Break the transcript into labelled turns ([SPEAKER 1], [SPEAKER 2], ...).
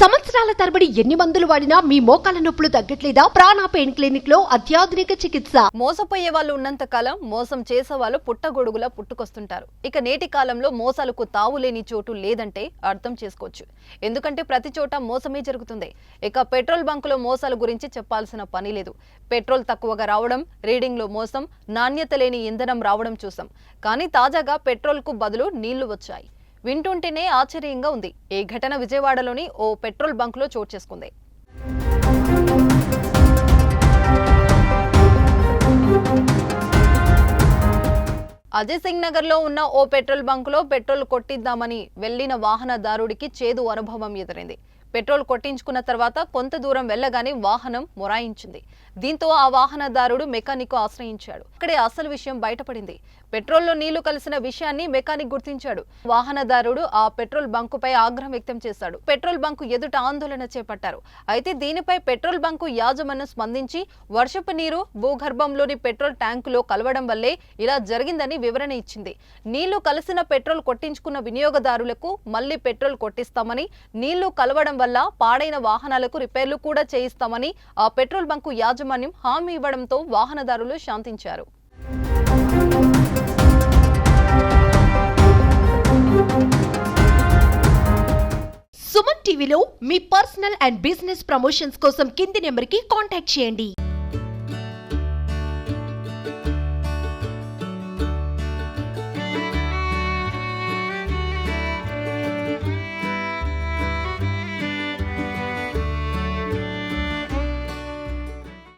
[SPEAKER 1] సంవత్సరాల తరబడి ఎన్ని మందులు వాడినా మీ మోకాల నొప్పులు తగ్గట్లేదా? ప్రాణ పెయిన్ క్లినిక్లో అత్యాధునిక చికిత్స.
[SPEAKER 2] మోసపోయే వాళ్ళు ఉన్నంత కాలం మోసం చేసే వాళ్ళు పుట్టగొడుగులా పుట్టుకొస్తుంటారు. ఇక నేటి కాలంలో మోసాలకు తావు లేని చోటు లేదంటే అర్థం చేసుకోవచ్చు. ఎందుకంటే ప్రతి చోట మోసమే జరుగుతుంది. ఇక పెట్రోల్ బంకులో మోసాల గురించి చెప్పాల్సిన పని లేదు. పెట్రోల్ తక్కువగా రావడం రీడింగ్లో మోసం నాణ్యత లేని ఇంధనం రావడం చూసాం. కానీ తాజాగా పెట్రోల్కు బదులు నీళ్ళు వచ్చాయి. వింటుంటేనే ఆశ్చర్యంగా ఉంది. ఈ ఘటన విజయవాడలోని ఓ పెట్రోల్ బంకులో చోటు చేసుకుంది. అజయ్ సింగ్ నగర్లో ఉన్న ఓ పెట్రోల్ బంకులో పెట్రోల్ కొట్టిద్దామని వెళ్ళిన వాహనదారుడికి చేదు అనుభవం ఎదురైంది. పెట్రోల్ కొట్టించుకున్న తర్వాత కొంత దూరం వెళ్ళగానే వాహనం మొరాయించింది. దీంతో ఆ వాహనదారుడు మెకానిక్ ఆశ్రయించాడు. అక్కడే అసలు విషయం బయటపడింది. పెట్రోల్లో నీళ్ళు కలిసిన విషయాన్ని మెకానిక్ గుర్తించాడు. వాహనదారుడు ఆ పెట్రోల్ బంకుపై ఆగ్రహం వ్యక్తం చేశాడు. పెట్రోల్ బంకు ఎదుట ఆందోళన చేపట్టారు. అయితే దీనిపై పెట్రోల్ బంకు యాజమాన్యం స్పందించి వర్షపు నీరు భూగర్భంలోని పెట్రోల్ ట్యాంకులో కలవడం వల్లే ఇలా జరిగిందని వివరణ ఇచ్చింది. నీళ్ళు కలిసిన పెట్రోల్ కొట్టించుకున్న వినియోగదారులకు మళ్ళీ పెట్రోల్ కొట్టిస్తామని నీళ్ళు కలవడం వల్ల పాడైన వాహనాలకు రిపేర్లు కూడా చేయిస్తామని ఆ పెట్రోల్ బంకు యాజమాన్యం హామీ ఇవ్వడంతో వాహనదారులు శాంతించారు.
[SPEAKER 1] సుమన్ టీవీలో మీ పర్సనల్ అండ్ బిజినెస్ ప్రమోషన్స్ కోసం కింది నెంబర్కి కాంటాక్ట్ చేయండి.